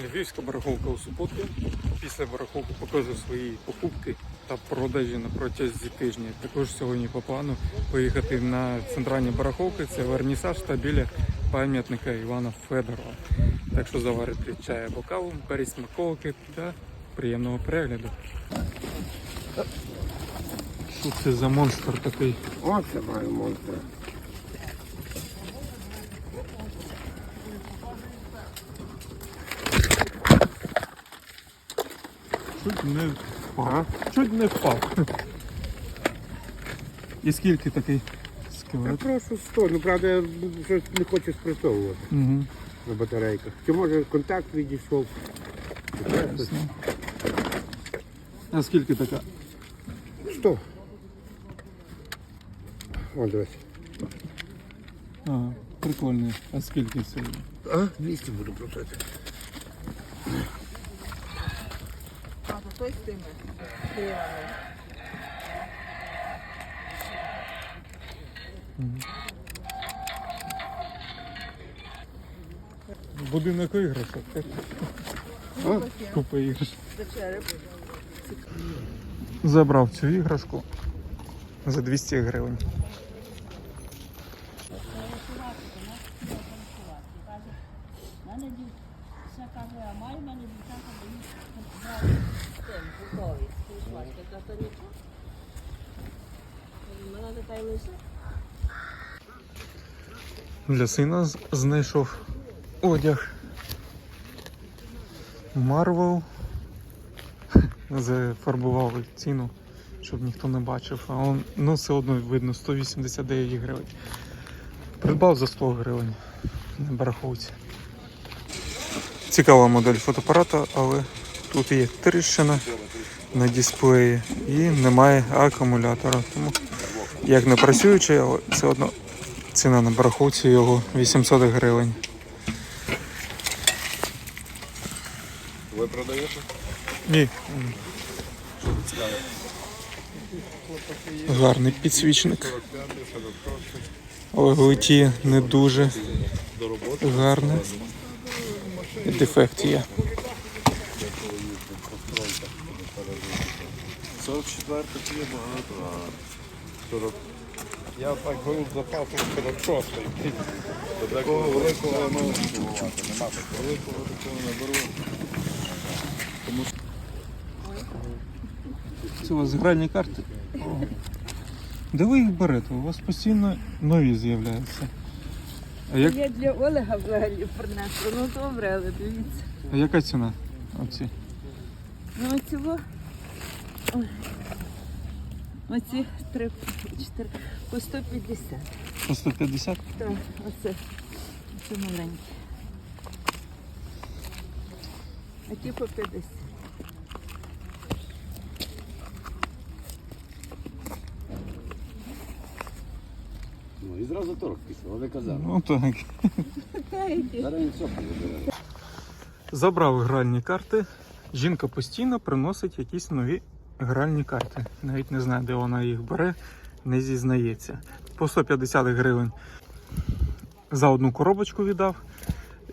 Львівська барахолка у суботу. Після барахолки покажу свої покупки та продажі на протязі тижня. Також сьогодні по плану поїхати на центральні барахолки. Це вернісаж та біля пам'ятника Івана Федорова. Так що заварити чай або каву, беріть та приємного перегляду. Що це за монстр такий? Оце маю монстра. Чуть не впав. Чуть не впав. І скільки такий Я скелет? прошу 100, ну правда, я щось не хочу спрацьовувати Угу. на батарейках. Чи може контакт відійшов? А скільки така? 100. О, дивись. Ага, прикольний. А скільки це? А? 200 буду просити. З тими гривами. Будинок іграшок. так? Купа іграшок. Забрав цю іграшку за 200 гривень. мене дівчина каже, а має в мене дівчата дають тим готові. Скажіть, та то нічого. Мене така лише. Для сина знайшов одяг. Марвел. Зафарбував ціну, щоб ніхто не бачив. А он, ну, все одно видно 189 гривень. Придбав за 100 гривень на барахолці. Цікава модель фотоапарата, але тут є тріщина на дисплеї і немає акумулятора. Тому як не працюючий, але все одно ціна на барахолці його 800 гривень. Ви продаєте? Ні. Гарний підсвічник. Але в не дуже гарне. І дефект є. 44 є багато, а 40. Я так беру з запасом 46 Такого великого ну, нема великого такого не беру. Це у вас гральні карти? Де ви їх берете? У вас постійно нові з'являються. А, як, Я для Олега взагалі принесла. Ну добре, але дивіться. а яка ціна? Оці? Ну цього. Оці три, чотири, по 150. По 150? Так, оце, оце маленькі. А ті по 50. Ну і зразу торг пішов, ви казали. Ну так. Зараз він. Забрав гральні карти. Жінка постійно приносить якісь нові гральні карти. Навіть не знаю, де вона їх бере, не зізнається. По 150 гривень за одну коробочку віддав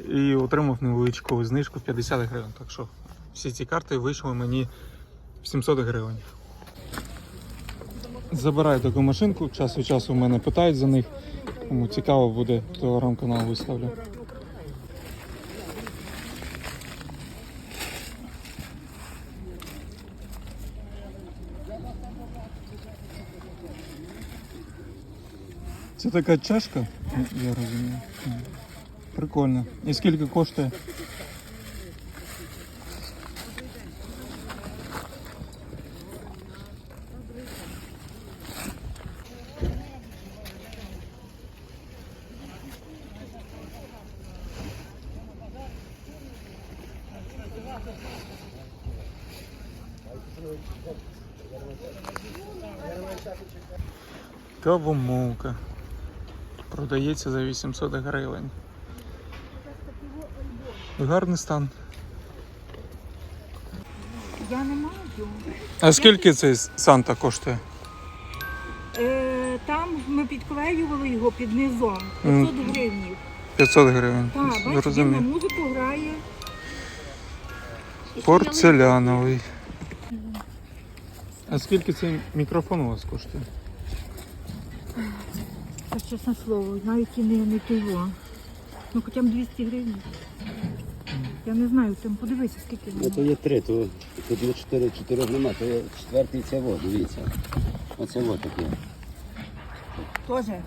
і отримав невеличку знижку 50 гривень. Так що всі ці карти вийшли мені в 700 гривень. Забираю таку машинку, час від часу в мене питають за них. Кому цікаво буде, телеграм-канал виставлю. Це така чашка, я розумію. М. Прикольно. І скільки коштує? Кавомолка. Продається за 800 гривень. Гарний стан. Я не маю. А скільки цей Санта коштує? Е, там ми підклеювали його під низом. 500 гривень. 500 гривень. Так, бачиш, він на музику грає. Порцеляновий. А скільки цей мікрофон у вас коштує? Чесне слово, навіть і не, не того. Ну хоча б 200 гривень. Я не знаю, там подивися, скільки Ну, то воно. є три, то тут є чотири, чотирьох нема, то є четвертий це во, дивіться. Оце во таке. Тоже.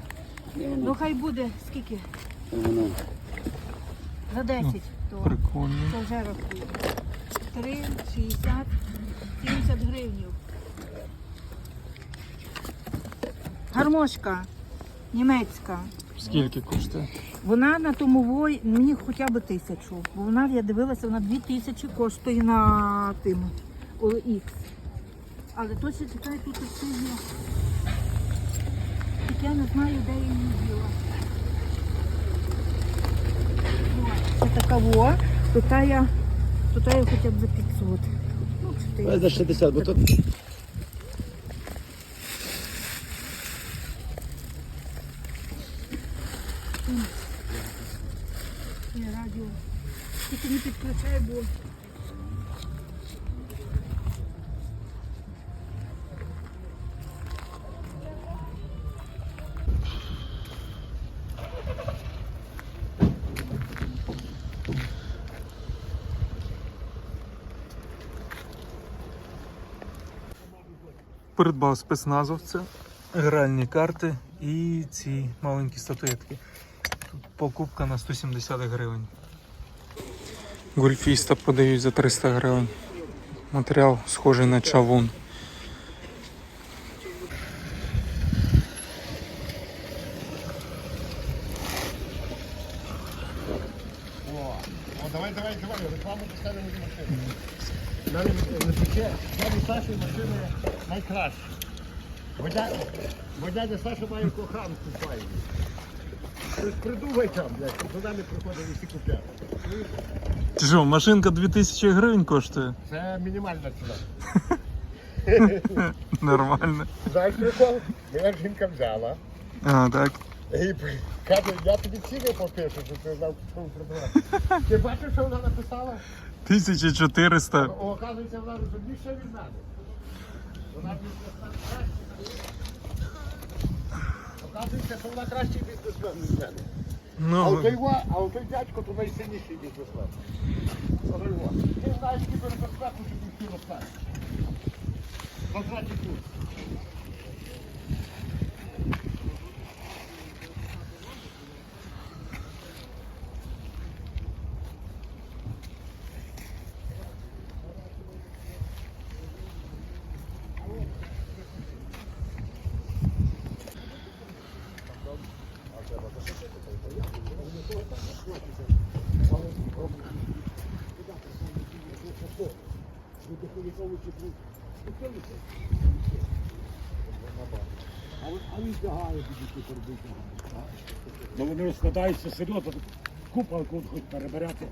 І Ну воно, хай буде скільки? то воно. За 10. То, Прикольно. то вже рахую. 3, 60, 70 гривень. Гармошка німецька. Скільки коштує? Вона на тому вой мені хоча б тисячу. Бо вона, я дивилася, вона дві тисячі коштує на тим OX. Але то ще чекай, тут є. Тільки я не знаю, де я її діла. Це така во, то та я, то та я хоча б за 500. Ну, чи ти- Ось за 60, бо тут Ні, радіо. Тільки не підключай, бо Придбав спецназовця, гральні карти і ці маленькі статуетки. Тут покупка на 170 гривень. Гольфіста подають за 300 гривень. Матеріал схожий на чавун. Дядя Саша має коханку файну. Щось придумай там, блядь, не приходить і всі купляти. Ти що, машинка 2000 гривень коштує? Це мінімальна ціна. Нормально. Знаєш прикол? Мене жінка взяла. А, так. І каже, я тобі ціни попишу, щоб ти знав, що продавати. Ти бачиш, що вона написала? 1400. О, оказується, вона розумніша від мене. Вона краще. Оказується, що вона кращий бізнесмен від мене. Ну, а той, ва- а той дядько то найсильніший бізнесмен. Ти знаєш кібербезпеку, щоб ніхто не знає. Квадратні тут. Ну вони розкладаються серйозно, купа кут хоч перебирати.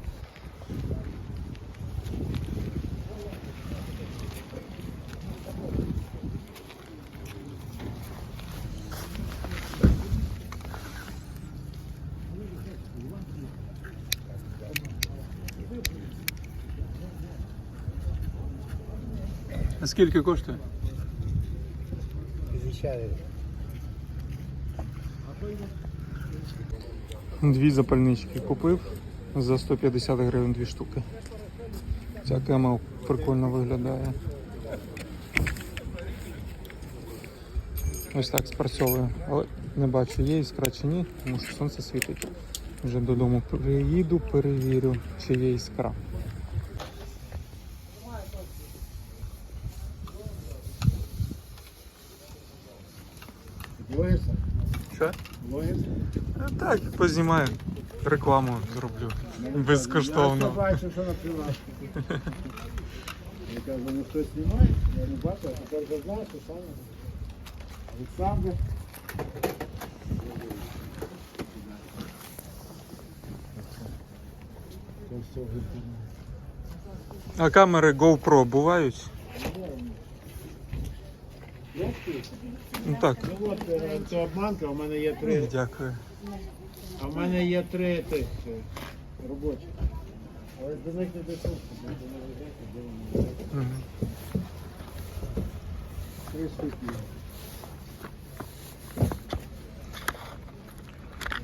а скільки коштує? Дві запальнички купив за 150 гривень дві штуки. Ця кема прикольно виглядає. Ось так спрацьовує. Але не бачу, є іскра чи ні, тому що сонце світить. Вже додому приїду, перевірю, чи є іскра. Блогерся? Що? Блогерся? А Так, познімаю. Рекламу зроблю. Я Безкоштовно. бачу, що на прилавку. Я кажу, ну хтось знімає, я не бачу, а тепер вже знаю, що саме. Олександр. А камери GoPro бувають? Ну так. Ну от, е, це обманка, у мене є три. Дякую. А в мене є три тих робочих. Але до них не дійшов, до них де вони Мгм. Три штуки.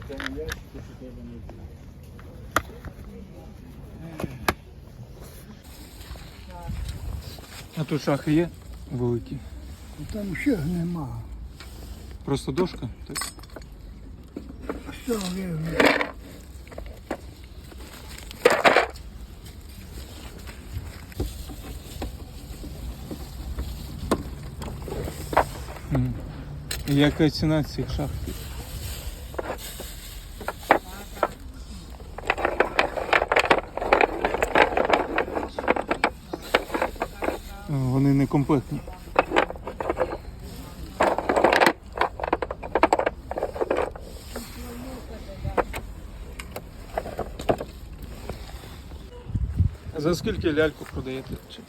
Це не ящики, що треба знайти. А тут шахи є великі. Там ще нема. Просто дошка. Так? Все. Яка ціна цих шахтів? Вони не комплектні. За скільки ляльку продаєте? Чи-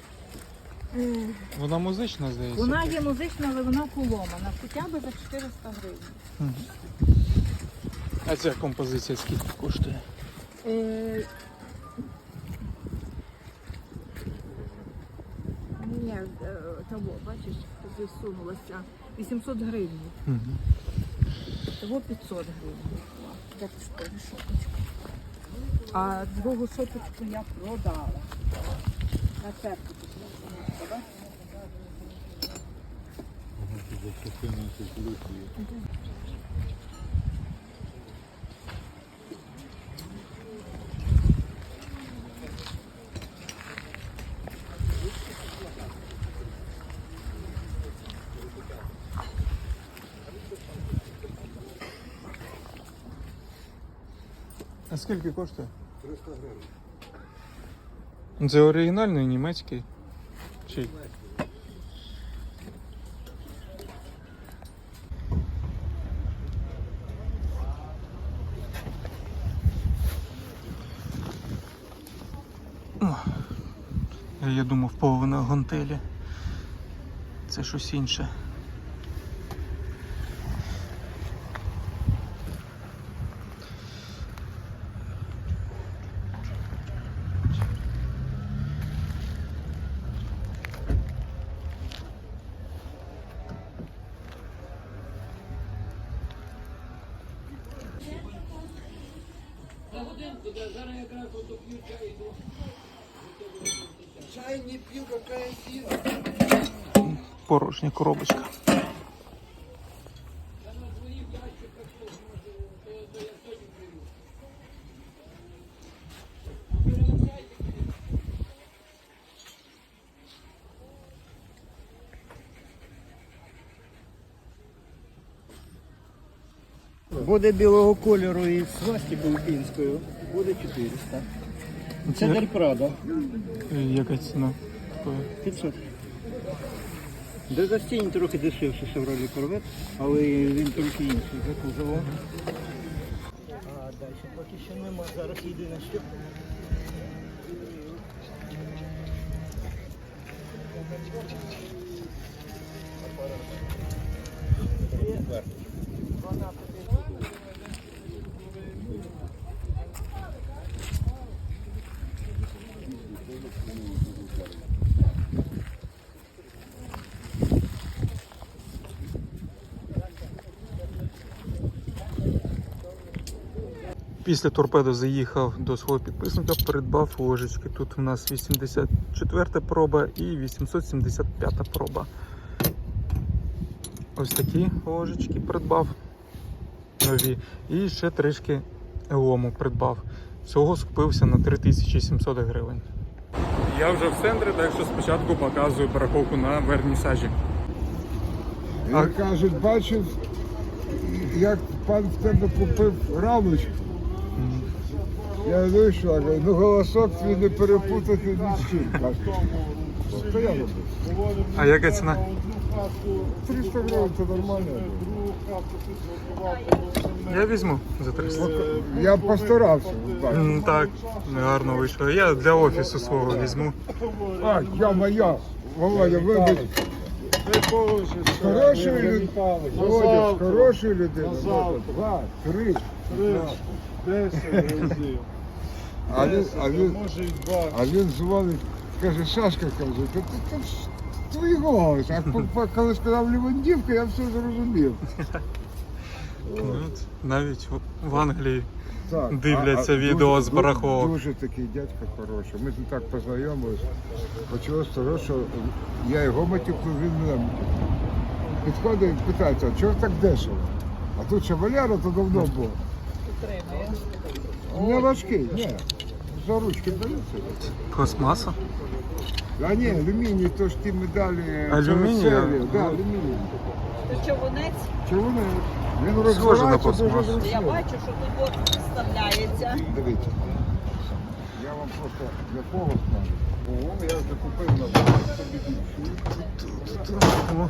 Вона музична, здається. Вона є музична, але вона поломана. Хоча б за 400 гривень. А ця композиція скільки коштує? Е, Ні, е, того, бачиш, туди сунулася. 800 гривень. Того 500 гривень. Де ти шопочку? А другу шопочку я продала. На церкву. А скільки коштує? 300 гривень. Це оригінальний німецький? Чи? Я думав, половина гантелі. Це щось інше. порожня коробочка. Буде білого кольору і свасті українською, буде 400. Це Дельпрадо. Е, яка ціна? 500. До застінь трохи дешевше Chevrolet Corvette, але він трохи інший за кузовом. А далі поки що нема, зараз єдине що. Після торпедо заїхав до свого підписника, придбав ложечки. Тут у нас 84 проба і 875 проба. Ось такі ложечки придбав нові. І ще трішки лому придбав. Всього скупився на 3700 гривень. Я вже в центрі, так що спочатку показую барахолку на вернісажі. А кажуть, бачив, як пан в тебе купив рамочку. Я вийшов, я кажу, ну голосок твій не перепутати ні з чим. Каже, Що я роблю? А яка ціна? 300 гривень це нормально. Я візьму за 300. Я постарався. бачиш. М, Так, гарно вийшло. Я для офісу свого візьму. А, я моя. Володя, вибач. Хорошої людини. Володя, з хорошої людини. Два, три. А він, а він, Може і два. а він дзвонить, каже, Сашка каже, та це ж твій голос. А по- по- коли сказав Лівандівка, я все зрозумів. Ну, от навіть в- в Англії Так, Дивляться а- а відео дуже- з Барахового. Дуже такий дядько хороший. Ми з ним так познайомились. Почалося з того, що я його матюку, він мене. Підходить і питається, а чого так дешево? А тут ще Валера то давно був. Не важкий, ні. За ручки беруться. пластмаса. А ні, алюміній, то ж ті медалі. Алюміній, це да, Ну. алюміній. То човунець, вони? Він розбирається дуже я зручно. бачу, що тут от вставляється. Дивіться. Я вам просто для кого скажу. О, я закупив на завод собі більшу. О,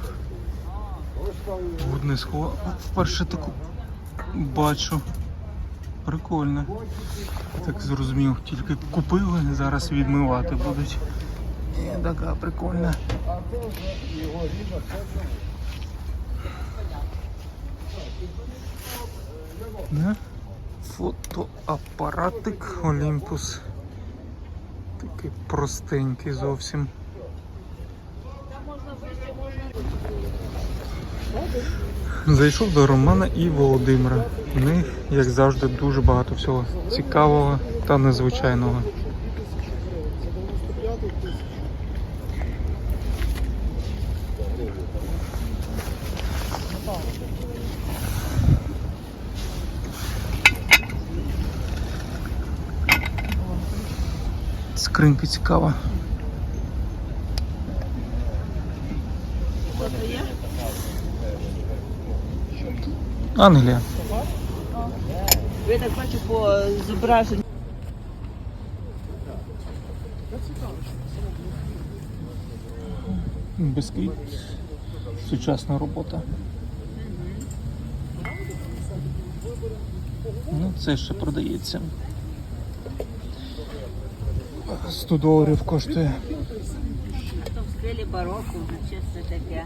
Ось водне схову. Вперше таку бачу. Прикольно. Так зрозумів, тільки купили, зараз відмивати будуть. І така прикольна. Не? Фотоапаратик Олімпус. Такий простенький зовсім. Зайшов до Романа і Володимира. У них, як завжди, дуже багато всього цікавого та незвичайного. Скринька цікава. Англія. Я так бачу по зображенню. Бисквіт. Сучасна робота. Ну, це ще продається. 100 доларів коштує. То в стилі бароко, вже чисто таке.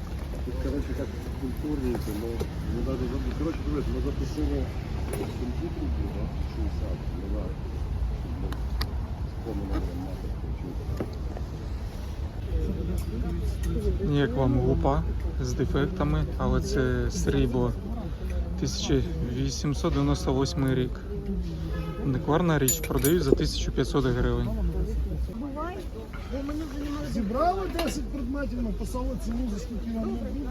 Тут, коротше, як культурненько, ну, ну, даже, заб- коротше, дивись, ми запустили комп'ютер, да, 60, не знаю, споминали мати, Як вам лупа з дефектами, але це срібло 1898 рік. Антикварна річ продають за 1500 гривень. Зібрали 10 предметів, написали ціну, за скільки я ну, ну,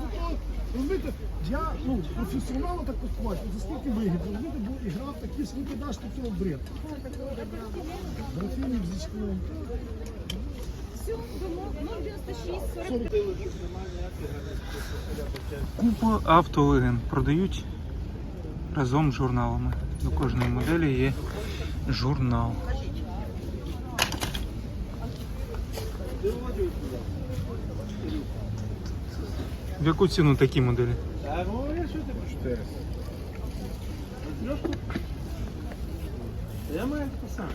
розумієте, я ну, професіонал так купувати, за скільки вигідно, розумієте, бо і грав такі, скільки даш такого бред. Графінів зі шклом. Купа автолеген продають разом з журналами. До кожної моделі є журнал. В яку ціну такі моделі? Я маю те саме.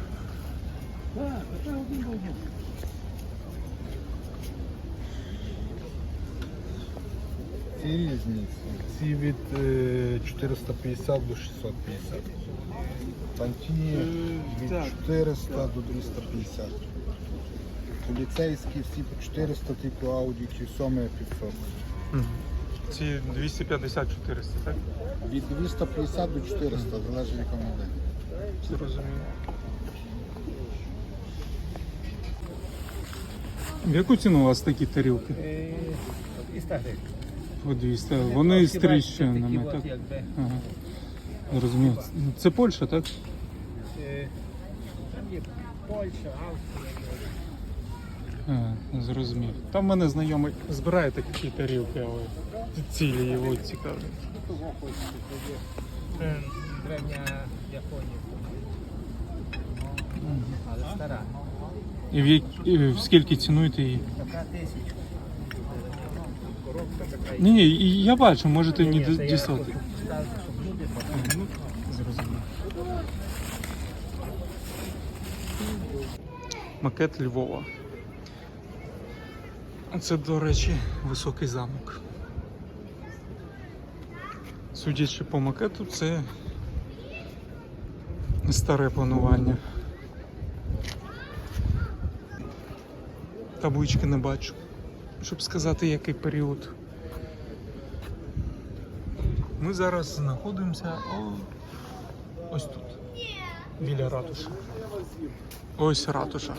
Так, це один до. Ці різні. Ці від е, 450 до 650. Пантіні від 400 до 250. Поліцейські всі по 400, типу Audi, ті саме 500. Ці 250-400, так? Від 250 до 400, залежить яка модель. Зрозуміло. В яку ціну у вас такі тарілки? 200 гривень. По 200. Вони з тріщинами, так? Ага. Зрозуміло. Це Польща, так? е, Там є Польща, Австрія. А, зрозумів. Там мене знайомий збирає такі тарілки, але цілі його цікавлять. Е, Древня Японії. Але стара. І в, як- і в скільки цінуєте її? Така тисяча. Коробка така. Ні, ні, і я бачу, можете Ні, мені ді- бачили. Ну, зрозумів. Макет Львова. Це, до речі, високий замок. Судячи по макету, це старе планування. Таблички не бачу, щоб сказати, який період. Ми зараз знаходимося ось тут, біля ратуші. Ось ратуша.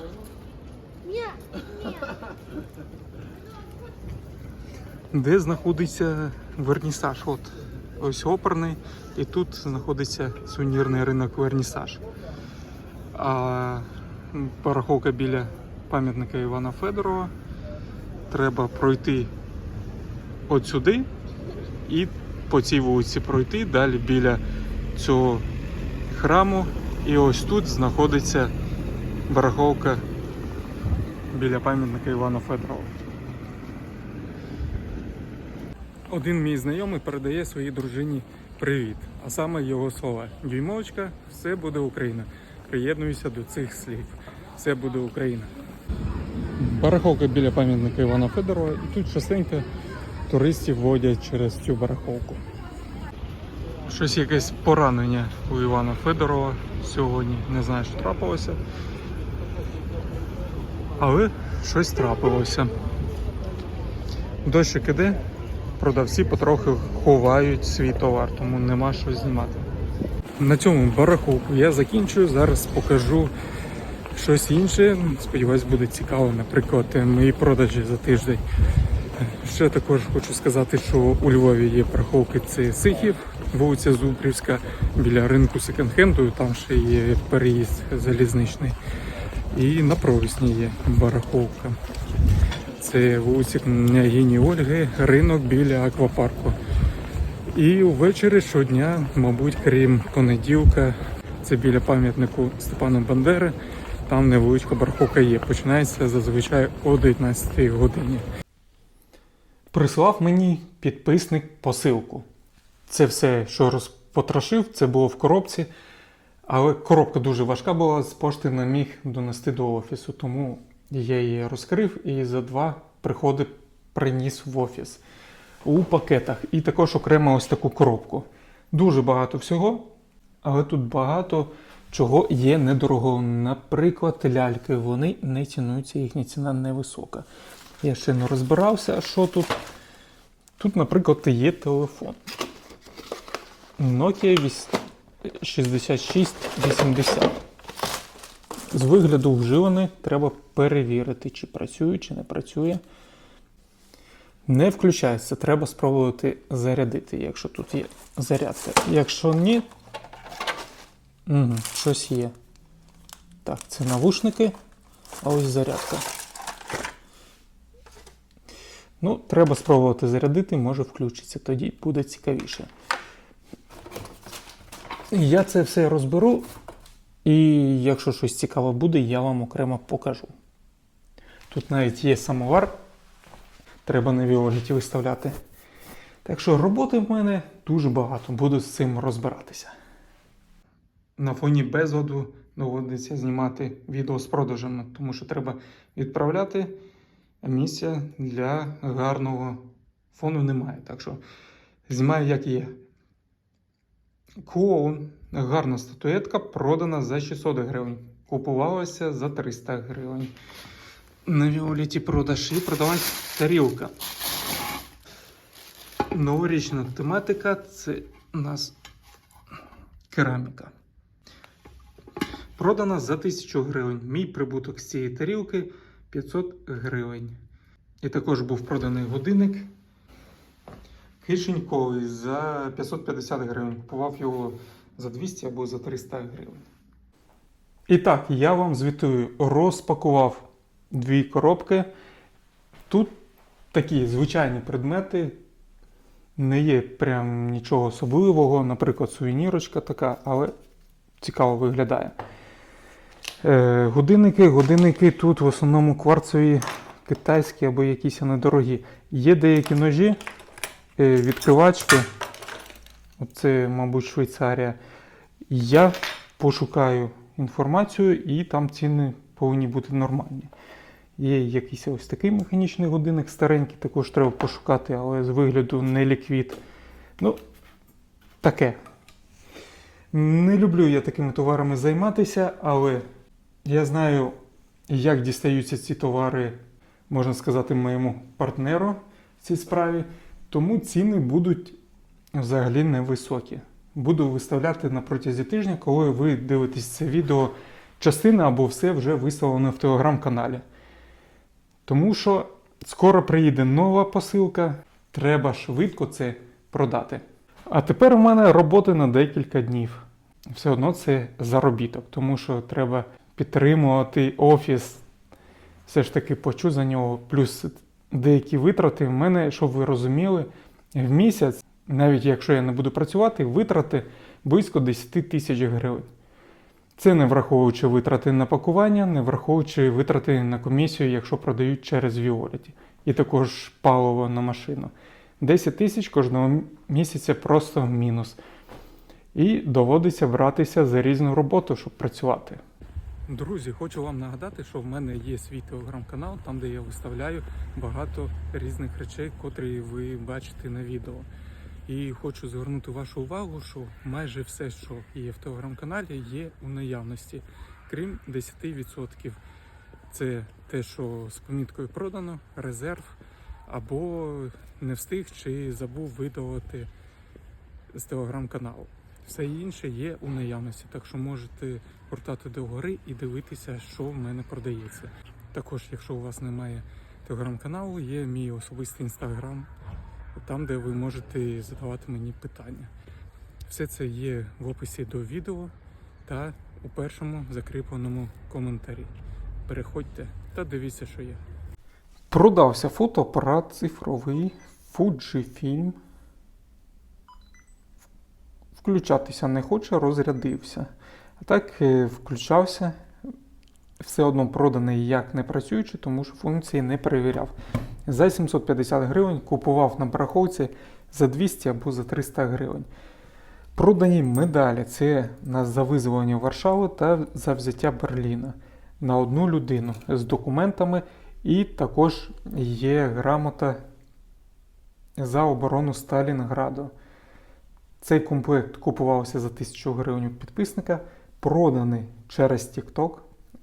Де знаходиться вернісаж? От ось оперний, і тут знаходиться сувенірний ринок вернісаж. А параховка біля пам'ятника Івана Федорова. Треба пройти от сюди і по цій вулиці пройти. Далі біля цього храму. І ось тут знаходиться бараховка біля пам'ятника Івана Федорова. Один мій знайомий передає своїй дружині привіт, а саме його слова. Дюймовочка, все буде Україна. Приєднуюся до цих слів. Все буде Україна. Бараховка біля пам'ятника Івана Федорова, і тут частенько туристів водять через цю бараховку. Щось якесь поранення у Івана Федорова сьогодні. Не знаю, що трапилося. Але щось трапилося. Дощик іде, продавці потрохи ховають свій товар, тому нема що знімати. На цьому бараховку я закінчую. Зараз покажу щось інше. Сподіваюсь, буде цікаво, наприклад, мої продажі за тиждень. Ще також хочу сказати, що у Львові є парковки це Сихів, вулиця Зубрівська, біля ринку секонд-хенду, там ще є переїзд залізничний. І на провісні є бараховка. Це вулиця княгині Ольги, ринок біля аквапарку. І ввечері щодня, мабуть, крім понеділка, це біля пам'ятнику Степана Бандери, там невеличка бараховка є. Починається зазвичай о 19 годині. Прислав мені підписник посилку. Це все, що розпотрошив, це було в коробці. Але коробка дуже важка була, з пошти не міг донести до офісу, тому я її розкрив і за два приходи приніс в офіс у пакетах. І також окремо ось таку коробку. Дуже багато всього, але тут багато чого є недорого. Наприклад, ляльки, вони не цінуються, їхня ціна невисока. Я ще не розбирався, що тут. Тут, наприклад, є телефон. Nokia 6680. З вигляду вживаний, треба перевірити, чи працює, чи не працює. Не включається, треба спробувати зарядити, якщо тут є зарядка. Якщо ні, угу, щось є. Так, це навушники, а ось зарядка. Ну, треба спробувати зарядити, може включиться, тоді буде цікавіше. Я це все розберу, і якщо щось цікаве буде, я вам окремо покажу. Тут навіть є самовар, треба на віоліті виставляти. Так що роботи в мене дуже багато, буду з цим розбиратися. На фоні безладу доводиться знімати відео з продажами, тому що треба відправляти, місця для гарного фону немає. Так що знімаю як є. Клоун, гарна статуетка, продана за 600 гривень. Купувалася за 300 гривень. На Віоліті продаж і продавалась тарілка. Новорічна тематика це у нас кераміка. Продана за 1000 гривень. Мій прибуток з цієї тарілки 500 гривень. І також був проданий годинник кишеньковий за 550 гривень. Купував його за 200 або за 300 гривень. І так, я вам звітую, розпакував дві коробки. Тут такі звичайні предмети. Не є прям нічого особливого, наприклад, сувенірочка така, але цікаво виглядає. Е, годинники, годинники тут в основному кварцеві китайські або якісь недорогі. Є деякі ножі, відкривачки. Оце, мабуть, Швейцарія. Я пошукаю інформацію, і там ціни повинні бути нормальні. Є якийсь ось такий механічний годинник, старенький, також треба пошукати, але з вигляду не ліквід. Ну, таке. Не люблю я такими товарами займатися, але я знаю, як дістаються ці товари, можна сказати, моєму партнеру в цій справі. Тому ціни будуть взагалі невисокі. Буду виставляти на протязі тижня, коли ви дивитесь це відео, частина або все вже виставлено в телеграм-каналі. Тому що скоро приїде нова посилка, треба швидко це продати. А тепер у мене роботи на декілька днів. Все одно це заробіток, тому що треба підтримувати офіс, все ж таки почу за нього, плюс деякі витрати. В мене, щоб ви розуміли, в місяць, навіть якщо я не буду працювати, витрати близько 10 тисяч гривень. Це не враховуючи витрати на пакування, не враховуючи витрати на комісію, якщо продають через Віоліті. І також паливо на машину. 10 тисяч кожного місяця просто в мінус. І доводиться братися за різну роботу, щоб працювати. Друзі, хочу вам нагадати, що в мене є свій телеграм-канал, там де я виставляю багато різних речей, котрі ви бачите на відео. І хочу звернути вашу увагу, що майже все, що є в телеграм-каналі, є у наявності, крім 10%. Це те, що з поміткою продано, резерв, або не встиг чи забув видалити з телеграм-каналу. Все інше є у наявності, так що можете гортати догори і дивитися, що в мене продається. Також, якщо у вас немає телеграм-каналу, є мій особистий інстаграм, там, де ви можете задавати мені питання. Все це є в описі до відео та у першому закріпленому коментарі. Переходьте та дивіться, що є. Продався фотоапарат цифровий Fujifilm. Включатися не хоче, розрядився. А так е, включався. Все одно проданий як не працюючи, тому що функції не перевіряв. За 750 гривень купував на бараховці за 200 або за 300 гривень. Продані медалі це на за визволення Варшави та за взяття Берліна на одну людину з документами, і також є грамота за оборону Сталінграду. Цей комплект купувався за 1000 гривень у підписника, проданий через TikTok.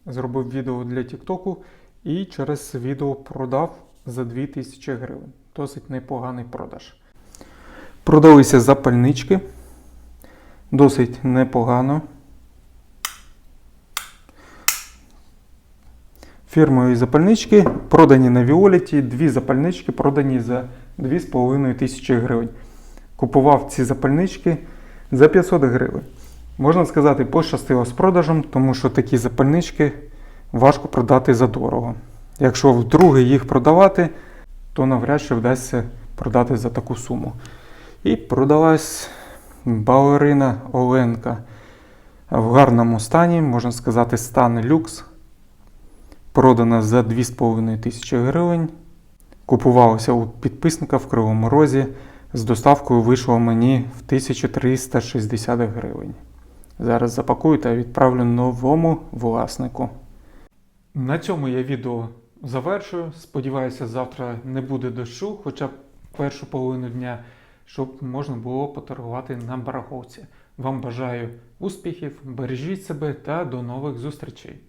Зробив відео для TikTok і через відео продав за 2000 гривень. Досить непоганий продаж. Продалися запальнички. Досить непогано. Фірмові запальнички продані на Віоліті. Дві запальнички продані за 2,5 тисячі гривень. Купував ці запальнички за 500 гривень. Можна сказати, пощастило з продажем, тому що такі запальнички важко продати за дорого. Якщо вдруге їх продавати, то навряд чи вдасться продати за таку суму. І продалась балерина Оленка в гарному стані, можна сказати, стан люкс. Продана за 2,5 тисячі гривень. Купувалася у підписника в Кривому Розі. З доставкою вийшло мені в 1360 гривень. Зараз запакую та відправлю новому власнику. На цьому я відео завершую. Сподіваюся, завтра не буде дощу, хоча б першу половину дня, щоб можна було поторгувати на бараховці. Вам бажаю успіхів, бережіть себе та до нових зустрічей!